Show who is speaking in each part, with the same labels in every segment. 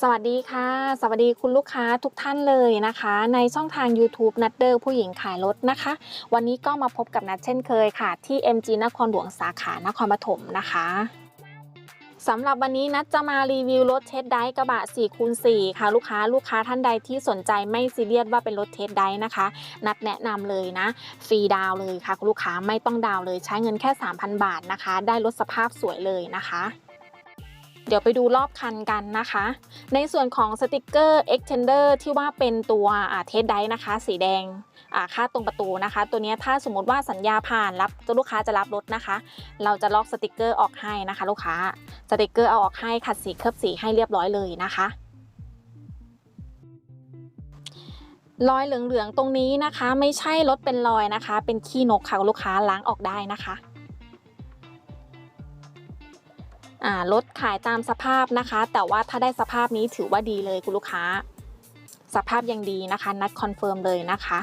Speaker 1: สวัสดีค่ะ สวัสดีคุณลูกค้าทุกท่านเลยนะคะ ในช่องทาง YouTube นัดเดอร์ผู้หญิงขายรถนะคะ วันนี้ก็มาพบกับนัดเช่นเคยค่ะ ที่ MG นครหลวงสาขานครปฐมนะคะสำหรับวันนี้นัดจะมารีวิวรถเทสไดกระบะ4คูณ4ค่ะ ลูกค้าลูกค้าท่านใดที่สนใจไม่ซีเรียสว่าเป็นรถเทสไดนะคะ นัดแนะนำเลยนะ ฟรีดาวเลยค่ะ ลูกค้าไม่ต้องดาวเลยใช้เงินแค่ 3,000 บาทนะคะ ได้รถสภาพสวยเลยนะคะ เดี๋ยวไปดูรอบคันกันนะคะ ในส่วนของสติกเกอร์ extender ที่ว่าเป็นตัวเทสไดนะคะ สีแดงค่าตรงประตูนะคะ ตัวนี้ถ้าสมมติว่าสัญญาผ่านรับลูกค้าจะรับรถนะคะ เราจะล็อกสติกเกอร์ออกให้นะคะ ลูกค้าสติกเกอร์เอาออกให้ขัดสีเคลือบสีให้เรียบร้อยเลยนะคะรอยเหลืองๆตรงนี้นะคะ ไม่ใช่รถเป็นรอยนะคะ เป็นขี้นกค่ะลูกค้าล้างออกได้นะคะ อ่ารถขายตามสภาพนะคะ แต่ว่าถ้าได้สภาพนี้ถือว่าดีเลยคุณลูกค้า สภาพยังดีนะคะ นัดคอนเฟิร์มเลยนะคะ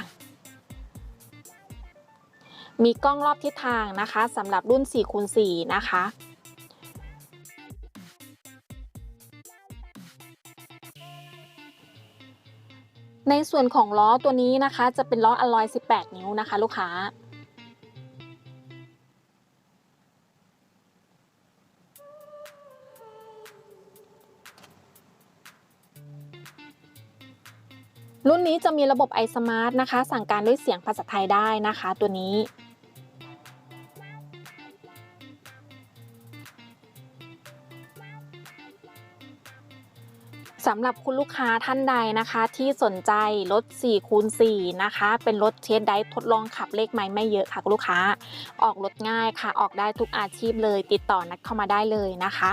Speaker 1: มีกล้องรอบทิศทางนะคะสำหรับรุ่น4คูณ4นะคะในส่วนของล้อตัวนี้นะคะ จะเป็นล้ออลลอย 18 นิ้วนะคะ ลูกค้า รุ่นนี้จะมีระบบ iSmart นะคะ สั่งการด้วยเสียงภาษาไทยได้นะคะ ตัวนี้ สำหรับคุณลูกค้าท่านใดนะคะ ที่สนใจรถ4คูณ4นะคะ เป็นรถเทสได้ทดลองขับเลขไม้ไม่เยอะค่ะคุณลูกค้า ออกรถง่ายค่ะ ออกได้ทุกอาชีพเลย ติดต่อนัดเข้ามาได้เลยนะคะ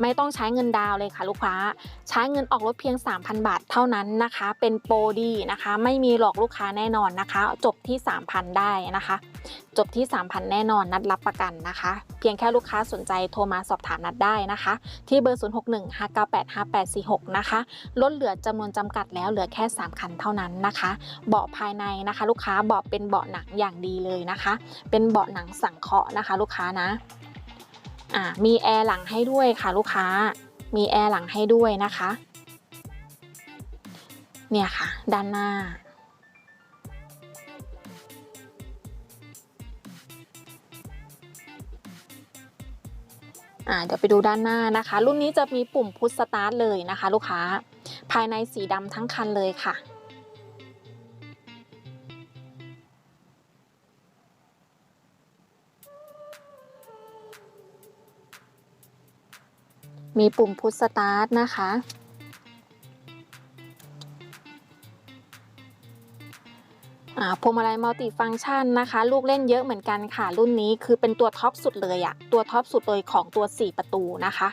Speaker 1: ไม่ต้องใช้เงินดาวเลยค่ะลูกค้า ใช้เงินออกรถเพียง 3,000 บาทเท่านั้นนะคะ เป็นโปรดีนะคะ ไม่มีหลอกลูกค้าแน่นอนนะคะ จบที่ 3,000 ได้นะคะ จบที่ 3,000 แน่นอนนัดรับประกันนะคะ เพียงแค่ลูกค้าสนใจโทรมาสอบถามนัดได้นะคะ ที่เบอร์ 0615985846 นะคะลดเหลือจำนวนจำกัดแล้วเหลือแค่ 3 คันเท่านั้นนะคะ เบาะภายในนะคะ ลูกค้าเบาะเป็นเบาะหนังอย่างดีเลยนะคะ เป็นเบาะหนังสังเคราะห์นะคะ ลูกค้านะ อ่ามีแอร์หลังให้ด้วยค่ะลูกค้า มีแอร์หลังให้ด้วยนะคะ เนี่ยค่ะ ด้านหน้า อ่าเดี๋ยวไปดูด้านหน้านะคะ รุ่นนี้จะมีปุ่มพุชสตาร์ทเลยนะคะ ลูกค้า ภายในสีดำทั้งคันเลยค่ะ มีปุ่มพุชสตาร์ทนะคะอ่าพวงมาลัยมัลติฟังก์ชันนะคะ ลูกเล่นเยอะเหมือนกันค่ะ รุ่นนี้คือเป็นตัวท็อปสุดเลยอะตัวท็อปสุดเลยของตัว 4 ประตูนะคะ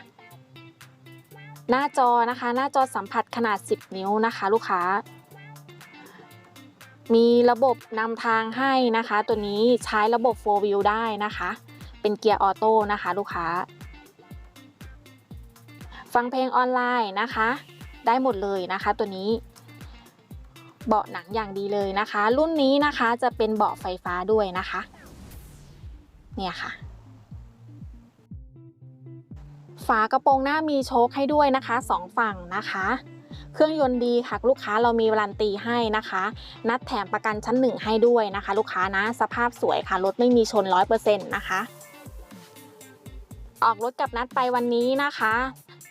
Speaker 1: หน้าจอนะคะ หน้าจอสัมผัสขนาด 10 นิ้วนะคะ ลูกค้า มีระบบนำทางให้นะคะ ตัวนี้ใช้ระบบ 4 wheel ได้นะคะ เป็นเกียร์ออโต้นะคะ ลูกค้า ฟังเพลงออนไลน์นะคะ ได้หมดเลยนะคะตัวนี้ เบาะหนังอย่างดีเลยนะคะ รุ่นนี้นะคะจะเป็นเบาะไฟฟ้าด้วยนะคะ เนี่ยค่ะ ฝากระโปรงหน้ามีโชคให้ด้วยนะคะสองฝั่งนะคะเครื่องยนต์ดีค่ะลูกค้าเรามีวารันตีให้นะคะ นัดแถมประกันชั้นหนึ่งให้ด้วยนะคะ ลูกค้านะสภาพสวยค่ะรถไม่มีชนร้อยเปอร์เซ็นต์นะคะ ออกรถกับนัดไปวันนี้นะคะ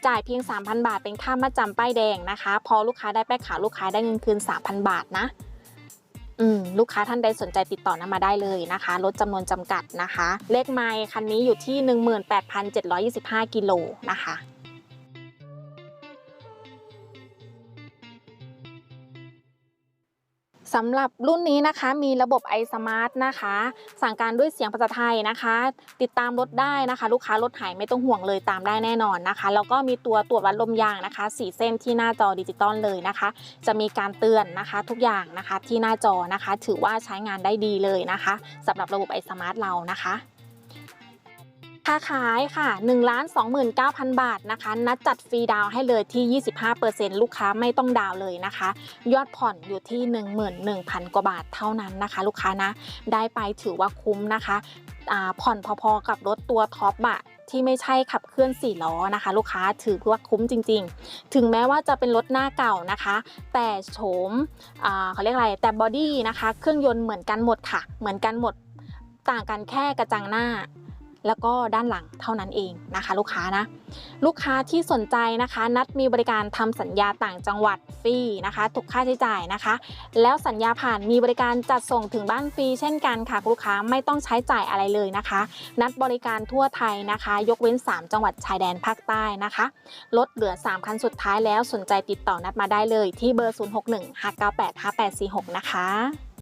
Speaker 1: จ่ายเพียง 3,000 บาทเป็นค่ามาจำป้ายแดงนะคะ พอลูกค้าได้แป้ายขาวลูกค้าได้เงินคืน 3,000 บาทนะอืมลูกค้าท่านใดสนใจติดต่อนำมาได้เลยนะคะ ลดจำนวนจำกัดนะคะ เลขไมล์คันนี้อยู่ที่ 18,725 กิโลนะคะ สำหรับรุ่นนี้นะคะมีระบบ iSmart นะคะ สั่งการด้วยเสียงภาษาไทยนะคะ ติดตามรถได้นะคะ ลูกค้ารถหายไม่ต้องห่วงเลยตามได้แน่นอนนะคะแล้วก็มีตัวตรวจวัดลมยางนะคะสีเส้นที่หน้าจอดิจิตอลเลยนะคะ จะมีการเตือนนะคะทุกอย่างนะคะที่หน้าจอนะคะ ถือว่าใช้งานได้ดีเลยนะคะสำหรับระบบ iSmart เรานะคะ ค่าขายค่ะ1 2 9 0 0 0 บาทนะคะนัดจัดฟรีดาวให้เลยที่ 25%ลูกค้าไม่ต้องดาวเลยนะคะ ยอดผ่อนอยู่ที่ 11,000 กว่าบาทเท่านั้นนะคะ ลูกค้านะ ได้ไปถือว่าคุ้มนะคะผ่อนพอๆกับรถตัวท็อปอะที่ไม่ใช่ขับเคลื่อน4ล้อนะคะ ลูกค้าถือว่าคุ้มจริง ๆ ถึงแม้ว่าจะเป็นรถหน้าเก่านะคะ แต่โฉมเขาเรียกอะไรแต่บอดี้นะคะ เครื่องยนต์เหมือนกันหมดค่ะ เหมือนกันหมดต่างกันแค่กระจังหน้า แล้วก็ด้านหลังเท่านั้นเองนะคะ ลูกค้านะ ลูกค้าที่สนใจนะคะ นัดมีบริการทำสัญญาต่างจังหวัดฟรีนะคะทุกค่าใช้จ่ายนะคะ แล้วสัญญาผ่านมีบริการจัดส่งถึงบ้านฟรีเช่นกันค่ะลูกค้าไม่ต้องใช้จ่ายอะไรเลยนะคะ นัดบริการทั่วไทยนะคะ ยกเว้น 3 จังหวัดชายแดนภาคใต้นะคะลดเหลือ 3 คันสุดท้ายแล้วสนใจติดต่อนัดมาได้เลยที่เบอร์ 0615985846 นะคะ